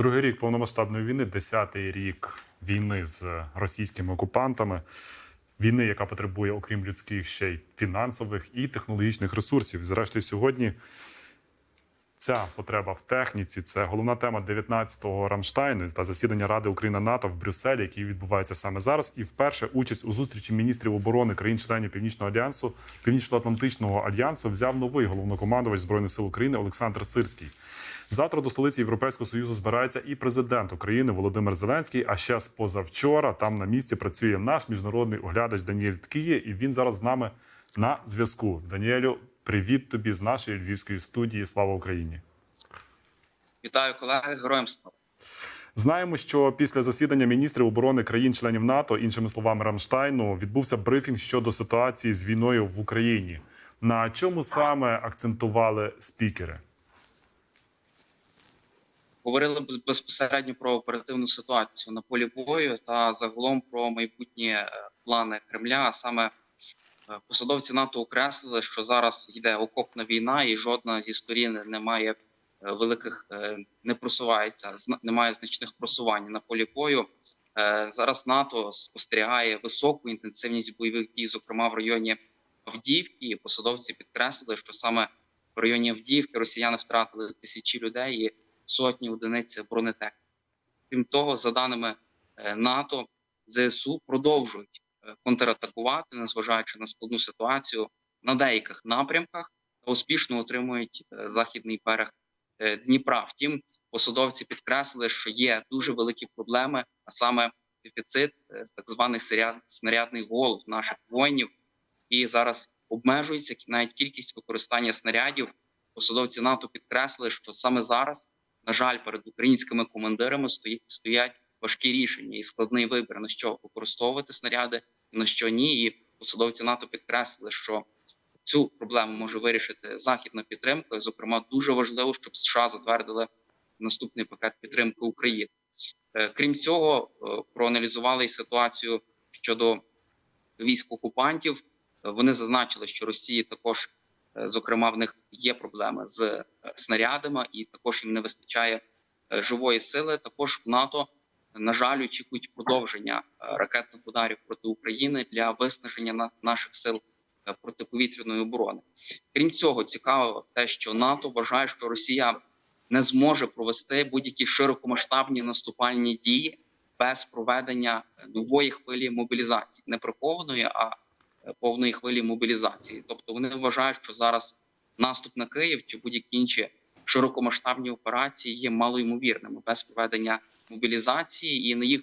Другий рік повномасштабної війни, десятий рік війни з російськими окупантами, війни, яка потребує, окрім людських, ще й фінансових і технологічних ресурсів. Зрештою, сьогодні ця потреба в техніці це головна тема 19-го Рамштайну та засідання Ради Україна НАТО в Брюсселі, який відбувається саме зараз. І вперше участь у зустрічі міністрів оборони країн-членів Північного альянсу, Північно-Атлантичного альянсу взяв новий головнокомандувач збройних сил України Олександр Сирський. Завтра до столиці Європейського союзу збирається і президент України Володимир Зеленський. А ще з позавчора там на місці працює наш міжнародний оглядач Даніель Ткіє, і він зараз з нами на зв'язку. Даніелю, привіт тобі з нашої львівської студії. Слава Україні! Вітаю колеги, героям слава. Знаємо, що після засідання міністрів оборони країн-членів НАТО, іншими словами Рамштайну, відбувся брифінг щодо ситуації з війною в Україні. На чому саме акцентували спікери? Говорили без- безпосередньо про оперативну ситуацію на полі бою та загалом про майбутні е, плани Кремля. А саме е, посадовці НАТО окреслили, що зараз йде окопна війна, і жодна зі сторін не має е, великих не просувається, немає значних просувань на полі бою. Зараз НАТО спостерігає високу інтенсивність бойових дій, зокрема в районі Авдіївки. Посадовці підкреслили, що саме в районі Авдіївки росіяни втратили тисячі людей і сотні одиниць бронетехніки. Крім того, за даними е, НАТО, ЗСУ продовжують е, контратакувати, незважаючи на складну ситуацію на деяких напрямках, та успішно отримують е, західний берег Дніпра. Втім, посадовці підкреслили, що є дуже великі проблеми, а саме дефіцит, так званий снаряд- снарядний голод наших воїнів, і зараз обмежується навіть кількість використання снарядів. Посадовці НАТО підкреслили, що саме зараз, на жаль, перед українськими командирами стоять важкі рішення і складний вибір на що використовувати снаряди, на що ні. І посадовці НАТО підкреслили, що цю проблему може вирішити західна підтримка. Зокрема, дуже важливо, щоб США затвердили наступний пакет підтримки України. Е, Крім цього, е, проаналізували і ситуацію щодо військ окупантів. Е, Вони зазначили, що Росії також, зокрема, в них є проблеми з е, снарядами, і також їм не вистачає е, живої сили. Також в НАТО, на жаль, очікують продовження е, ракетних ударів проти України для виснаження наших сил е, протиповітряної оборони. Крім цього, цікаво те, що НАТО вважає, що Росія не зможе провести будь-які широкомасштабні наступальні дії без проведення е, нової хвилі мобілізації, не прихованої, а е, повної хвилі мобілізації. Тобто вони вважають, що зараз наступ на Київ чи будь-які інші широкомасштабні операції є малоймовірними без проведення мобілізації, і на їх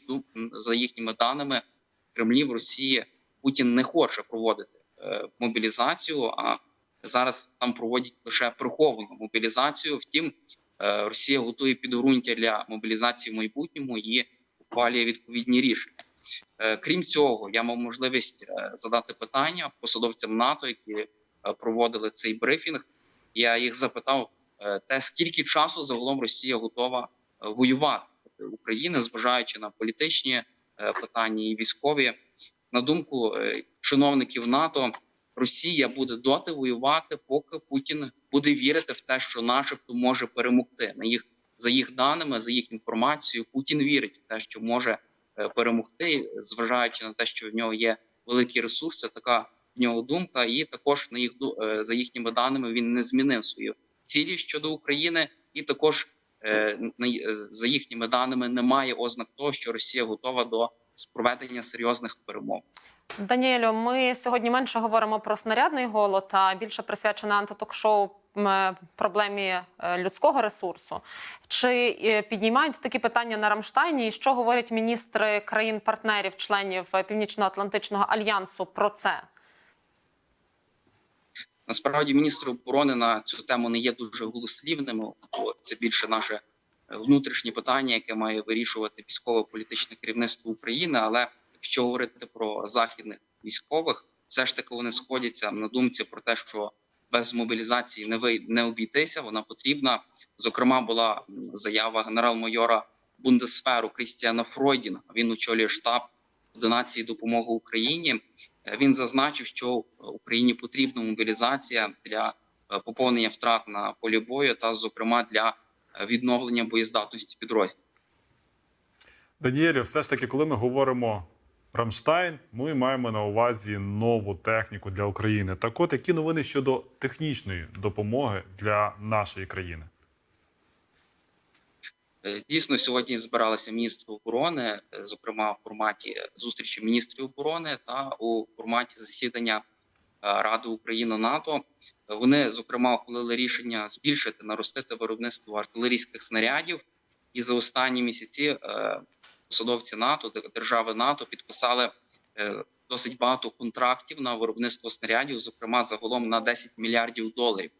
за їхніми даними в Кремлі в Росії Путін не хоче проводити е, мобілізацію. А зараз там проводять лише приховану мобілізацію. Втім, е, Росія готує підґрунтя для мобілізації в майбутньому і ухвалює відповідні рішення. Е, Крім цього, я мав можливість е, задати питання посадовцям НАТО, які е, проводили цей брифінг. Я їх запитав, те скільки часу загалом Росія готова воювати проти України, зважаючи на політичні питання і військові. На думку чиновників НАТО, Росія буде доти воювати, поки Путін буде вірити в те, що, начебто, може перемогти. На їх за їх даними, за їх інформацією, Путін вірить в те, що може перемогти, зважаючи на те, що в нього є великі ресурси. Така в нього думка, і також на їх е, за їхніми даними він не змінив свою цілі щодо України, і також е, е, за їхніми даними немає ознак того, що Росія готова до проведення серйозних перемов. Даніелю, ми сьогодні менше говоримо про снарядний голод, а більше присвячене антиток-шоу проблемі е, людського ресурсу. Чи е, піднімають такі питання на Рамштайні? І що говорять міністри країн-партнерів, членів е, Північно-Атлантичного альянсу про це? Насправді міністр оборони на цю тему не є дуже голослівними, бо це більше наше е, внутрішнє питання, яке має вирішувати військово-політичне керівництво України. Але якщо говорити про західних військових, все ж таки вони сходяться на думці про те, що без мобілізації не ви не обійтися. Вона потрібна. Зокрема, була заява генерал-майора Бундесферу Крістіана Фройдіна. Він очолює штаб координації допомоги Україні. Е, Він зазначив, що Україні потрібна мобілізація для е, поповнення втрат на полі бою, та зокрема для е, відновлення боєздатності підрозділів. Даніелю, все ж таки, коли ми говоримо Рамштайн, ми маємо на увазі нову техніку для України. Так от, які новини щодо технічної допомоги для нашої країни? Е, Дійсно, сьогодні збиралися міністри оборони, е, зокрема в форматі зустрічі міністрів оборони та у форматі засідання е, Ради України НАТО. Вони зокрема ухвалили рішення збільшити наростити виробництво артилерійських снарядів, і за останні місяці посадовці НАТО, держави НАТО підписали е, досить багато контрактів на виробництво снарядів, зокрема загалом на 10 мільярдів доларів.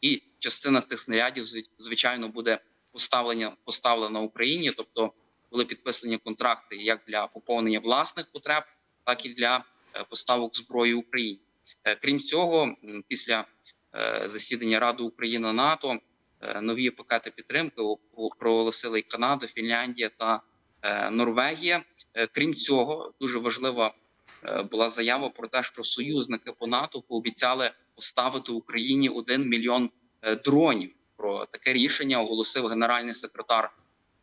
І частина тих снарядів зв- звичайно буде поставлення поставлена Україні, тобто були підписані контракти як для поповнення власних потреб, так і для е, поставок зброї Україні. Е, Крім цього, після засідання Ради України НАТО нові пакети підтримки проголосили Канада, Фінляндія та Норвегія. Е, Крім цього, дуже важлива е, була заява про те, що союзники по НАТО пообіцяли поставити Україні 1 мільйон е, дронів. Про таке рішення оголосив генеральний секретар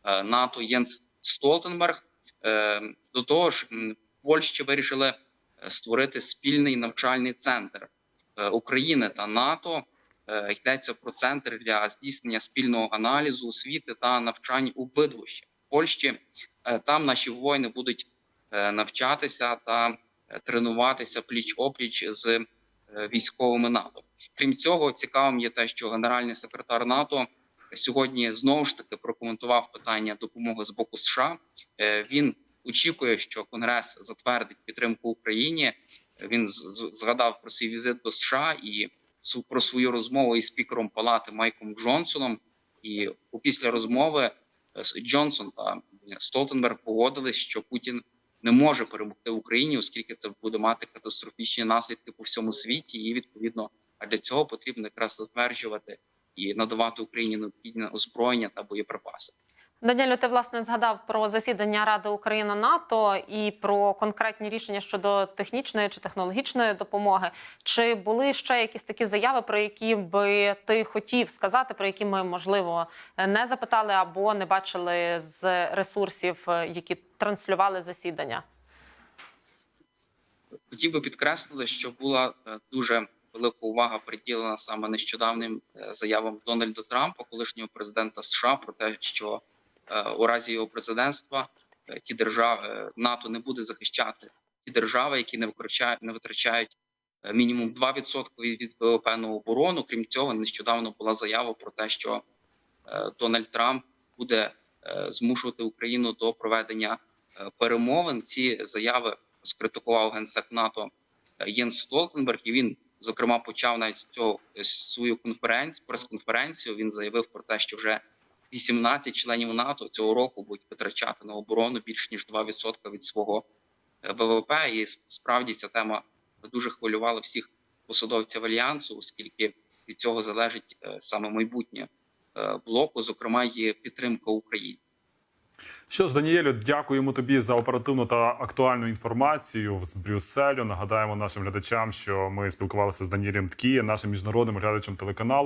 е, НАТО Єнс Столтенберг. Е, До того ж, Польщі вирішили е, створити спільний навчальний центр е, України та НАТО. Е, Йдеться про центр для здійснення спільного аналізу, освіти та навчань у Бидгощі. В Польщі Е, там наші воїни будуть е, навчатися та е, тренуватися пліч опліч з е, військовими НАТО. Крім цього, цікавим є те, що генеральний секретар НАТО сьогодні знову ж таки прокоментував питання допомоги з боку США. Е, Він очікує, що Конгрес затвердить підтримку Україні. Він згадав про свій візит до США і про свою розмову із спікером палати Майком Джонсоном. І після розмови е, Джонсон та Столтенберг погодились, що Путін не може перемогти в Україні, оскільки це буде мати катастрофічні наслідки по всьому світі, і відповідно, а для цього потрібно якраз затверджувати і надавати Україні необхідне озброєння та боєприпаси. Даніелю, ти власне згадав про засідання Ради Україна НАТО і про конкретні рішення щодо технічної чи технологічної допомоги. Чи були ще якісь такі заяви, про які би ти хотів сказати, про які ми можливо не запитали або не бачили з ресурсів, які транслювали засідання? Хотів би підкреслити, що була е, дуже велика увага приділена саме нещодавним е, заявам Дональда Трампа, колишнього президента США, про те, що у разі його президентства е, ті держави е, НАТО не буде захищати ті держави, які не витрачають, не витрачають е, мінімум 2% від ВВП на оборону. Крім цього, нещодавно була заява про те, що е, Дональд Трамп буде е, змушувати Україну до проведення е, перемовин. Ці заяви скритикував генсек НАТО е, Єнс Столтенберг, і він зокрема почав навіть цього е, свою конференцію, прес-конференцію. Він заявив про те, що вже 18 членів НАТО цього року будуть витрачати на оборону більш ніж 2% від свого е, ВВП. І справді ця тема дуже хвилювала всіх посадовців альянсу, оскільки від цього залежить е, саме майбутнє е, блоку, зокрема і підтримка України. Що ж, Даніелю, дякуємо тобі за оперативну та актуальну інформацію з Брюсселю. Нагадаємо нашим глядачам, що ми спілкувалися з Даніелем Ткіє, нашим міжнародним глядачем телеканалу.